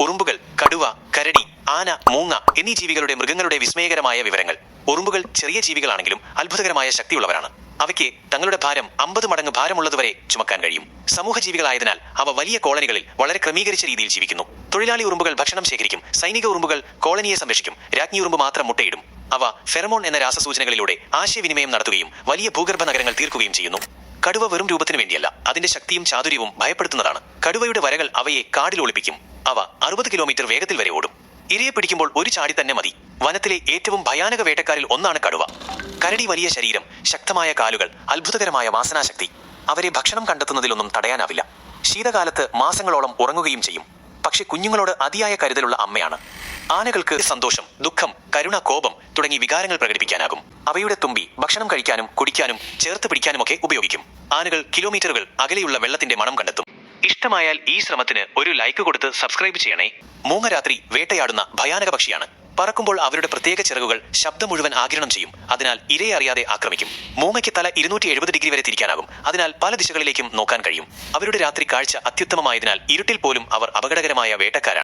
ഉറുമ്പുകൾ കടുവ കരടി ആന മൂങ്ങ എന്നീ ജീവികളുടെ മൃഗങ്ങളുടെ വിസ്മയകരമായ വിവരങ്ങൾ. ഉറുമ്പുകൾ ചെറിയ ജീവികളാണെങ്കിലും അത്ഭുതകരമായ ശക്തിയുള്ളവരാണ്. അവയ്ക്ക് തങ്ങളുടെ ഭാരം അമ്പത് മടങ്ങ് ഭാരമുള്ളതുവരെ ചുമക്കാൻ കഴിയും. സമൂഹ ജീവികളായതിനാൽ അവ വലിയ കോളനികളിൽ വളരെ ക്രമീകരിച്ച രീതിയിൽ ജീവിക്കുന്നു. തൊഴിലാളി ഉറുമ്പുകൾ ഭക്ഷണം ശേഖരിക്കും. സൈനിക ഉറുമ്പുകൾ കോളനിയെ സംരക്ഷിക്കും. രാജ്ഞി ഉറുമ്പ് മാത്രം മുട്ടയിടും. അവ ഫെറമോൺ എന്ന രാസസൂചനകളിലൂടെ ആശയവിനിമയം നടത്തുകയും വലിയ ഭൂഗർഭ നഗരങ്ങൾ തീർക്കുകയും ചെയ്യുന്നു. കടുവ വെറും രൂപത്തിന് വേണ്ടിയല്ല അതിന്റെ ശക്തിയും ചാതുര്യവും ഭയപ്പെടുത്തുന്നതാണ്. കടുവയുടെ വരകൾ അവയെ കാടിൽ ഒളിപ്പിക്കും. അവ അറുപത് കിലോമീറ്റർ വേഗത്തിൽ വരെ ഓടും. ഇരയെ പിടിക്കുമ്പോൾ ഒരു ചാടി തന്നെ മതി. വനത്തിലെ ഏറ്റവും ഭയാനക വേട്ടക്കാരിൽ ഒന്നാണ് കടുവ. കരടി വലിയ ശരീരം ശക്തമായ കാലുകൾ അത്ഭുതകരമായ വാസനാശക്തി. അവരെ ഭക്ഷണം കണ്ടെത്തുന്നതിലൊന്നും തടയാനാവില്ല. ശീതകാലത്ത് മാസങ്ങളോളം ഉറങ്ങുകയും ചെയ്യും. പക്ഷെ കുഞ്ഞുങ്ങളോട് അതിയായ കരുതലുള്ള അമ്മയാണ്. ആനകൾക്ക് സന്തോഷം ദുഃഖം കരുണ കോപം തുടങ്ങി വികാരങ്ങൾ പ്രകടിപ്പിക്കാനാകും. അവയുടെ തുമ്പി ഭക്ഷണം കഴിക്കാനും കുടിക്കാനും ചേർത്ത് പിടിക്കാനുമൊക്കെ ഉപയോഗിക്കും. ആനകൾ കിലോമീറ്ററുകൾ അകലെയുള്ള വെള്ളത്തിന്റെ മണം കണ്ടെത്തും. ഇഷ്ടമായാൽ ഈ ശ്രമത്തിന് ഒരു ലൈക്ക് കൊടുത്ത് സബ്സ്ക്രൈബ് ചെയ്യണേ. മൂങ്ങ രാത്രി വേട്ടയാടുന്ന ഭയാനക പക്ഷിയാണ്. പറക്കുമ്പോൾ അവരുടെ പ്രത്യേക ചിറകുകൾ ശബ്ദം മുഴുവൻ ആകിരണം ചെയ്യും. അതിനാൽ ഇരയെ അറിയാതെ ആക്രമിക്കും. മൂങ്ങയ്ക്ക് തല ഇരുന്നൂറ്റി എഴുപത് ഡിഗ്രി വരെ തിരിക്കാനാകും. അതിനാൽ പല ദിശകളിലേക്കും നോക്കാൻ കഴിയും. അവരുടെ രാത്രി കാഴ്ച അത്യുത്തമമായതിനാൽ ഇരുട്ടിൽ പോലും അവർ അപകടകരമായ വേട്ടക്കാരാണ്.